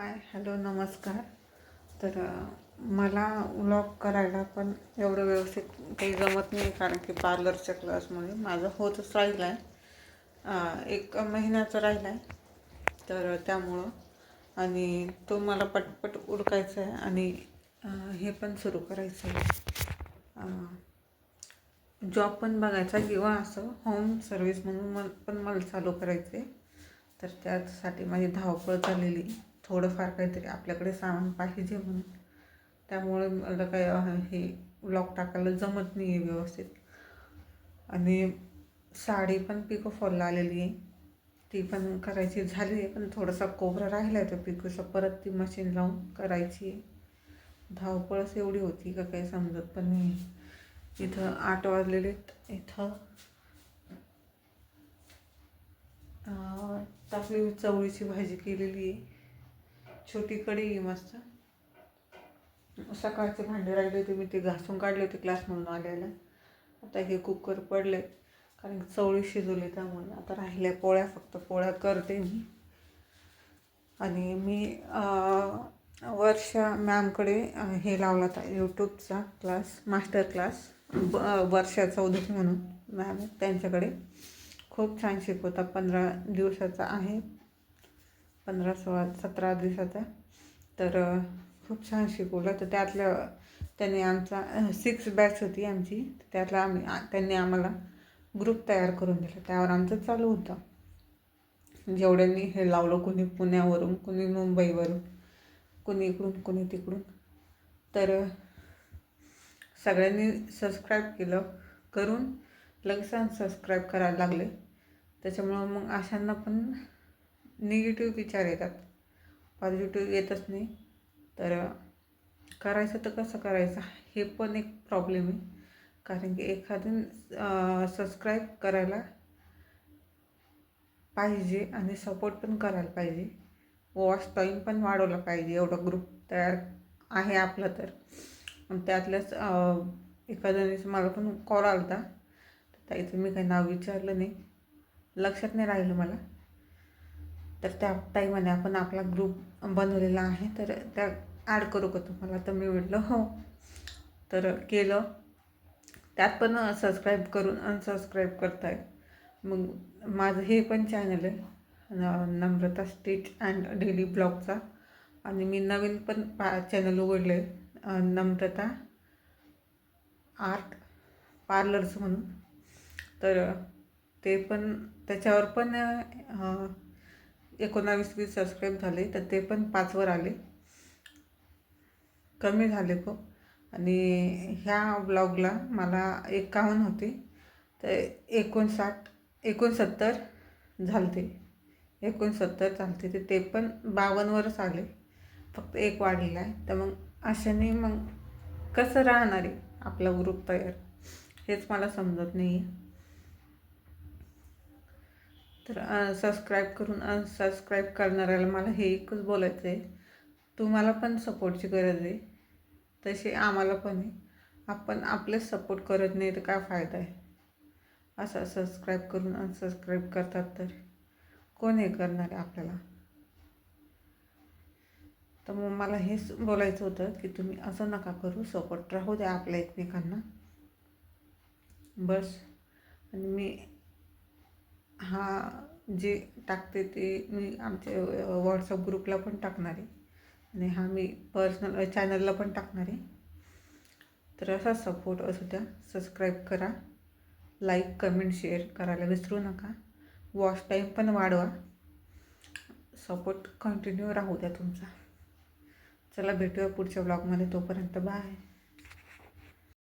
Hi hello नमस्कार. तर मला व्लॉग करायला पण एवढं व्यवस्थित काही जमत नाही कारण की पार्लरच्या क्लासमुळे माझं होतच राहिलं आहे एक महिन्याचं राहिला आहे तर त्यामुळं आणि तो मला पटपट उडकायचा आहे आणि हे पण सुरू करायचं आहे जॉब पण बघायचा किंवा असं होम सर्विस म्हणून मग पण मला चालू करायचं आहे तर त्यासाठी माझी धावपळ झालेली थोडंफार काहीतरी आपल्याकडे सामान पाहिजे म्हणून. त्यामुळे मला काय हे ब्लॉक टाकायला जमत नाही आहे व्यवस्थित. आणि साडी पण पिको फॉलला आलेली आहे. ती पण करायची झाली आहे पण थोडासा कोबरा राहिला आहे तो पिकोचा परत ती मशीन लावून करायची आहे. धावपळच एवढी होती का काही समजत पण नाही इथं आठ वाजलेले आहेत. इथं टाकली चवळीची भाजी केलेली आहे. छोटी कढी आहे मस्त. सकाळचे भांडे राहिले होते मी ते घासून काढले होते क्लासमधून आल्याला. आता हे कुकर पडले कारण चवळी शिजवली त्यामुळे. आता राहिल्या पोळ्या फक्त पोळ्या करते मी. आणि मी वर्षा मॅमकडे हे लावला होता यूट्यूबचा क्लास मास्टर क्लास ब वर्षा चौधरी म्हणून मॅम त्यांच्याकडे. खूप छान शिकवता पंधरा दिवसाचा आहे. पंधरा सोळा सतरा दिवसाचा. तर खूप छान शिकवलं तर त्यातलं त्यांनी आमचा सिक्स बॅच होती आमची. त्यातला आम्ही त्यांनी आम्हाला ग्रुप तयार करून दिला. त्यावर आमचं चालू होतं. जेवढ्यांनी हे लावलं कोणी पुण्यावरून कोणी मुंबईवरून कोणी इकडून कोणी तिकडून. तर सगळ्यांनी सबस्क्राईब केलं करून लगेच सबस्क्राईब करायला लागले. त्याच्यामुळं मग अशांना पण निगेटिव्ह विचार येतात. पॉझिटिव्ह येतच नाही. तर करायचं तर कसं करायचं? हे पण एक प्रॉब्लेम आहे. कारण की एखादं सबस्क्राईब करायला पाहिजे आणि सपोर्ट पण करायला पाहिजे. वॉच टाईम पण वाढवला पाहिजे. एवढा ग्रुप तयार आहे आपला तर. त्यातल्याच अं, मला पण कॉल आला होता ताईचं मी काही नाव विचारलं नाही. लक्षात नाही राहिलं मला. तर त्या टाईमाने आपण आपला ग्रुप बनवलेला आहे. तर त्या ॲड करू का तुम्हाला? तर मी म्हटलं हो. तर केलं. त्यात पण सबस्क्राईब करून अनसबस्क्राईब करताय. मग माझं हे पण चॅनल आहे. न- नम्रता स्टिच अँड डेली ब्लॉगचा. आणि मी नवीन पण पा चॅनल उघडलं आहे नम्रता आर्ट पार्लर्स म्हणून. तर ते पण त्याच्यावर पण एकोणावीस वीस सबस्क्राईब झाले तर ते पण पाचवर आले. कमी झाले खूप. आणि ह्या ब्लॉगला मला एकावन्न होते. तर एकोणसाठ एकोणसत्तर झालते. एकोणसत्तर चालते तर ते पण बावन्नवरच आले. फक्त एक वाढलेला आहे. तर मग अशाने मग कसं राहणार आहे आपला ग्रुप तयार? हेच मला समजत नाही आहे तर अनसबस्क्राईब करून अनसबस्क्राईब करणाऱ्याला मला हे एकच बोलायचं आहे. तुम्हाला पण सपोर्टची गरज आहे. तशी आम्हाला पण आहे. आपण आपलेच सपोर्ट करत नाही तर काय फायदा आहे? असं सबस्क्राईब करून अनसबस्क्राईब करतात तर. कोण हे करणार आहे आपल्याला? तर मग मला हेच बोलायचं होतं की तुम्ही असं नका करू. सपोर्ट राहू द्या आपल्या एकमेकांना. बस. आणि मी हा जे टाकते ते मी आमच्या व्हॉट्सअप ग्रुपला पण टाकणार आहे. आणि हा मी पर्सनल चॅनलला पण टाकणार आहे. तर असा सपोर्ट असू द्या सबस्क्राईब करा. लाईक कमेंट शेअर करायला विसरू नका. वॉच टाईम पण वाढवा. सपोर्ट कंटिन्यू राहू द्या तुमचा. चला भेटूया पुढच्या ब्लॉगमध्ये तोपर्यंत बाय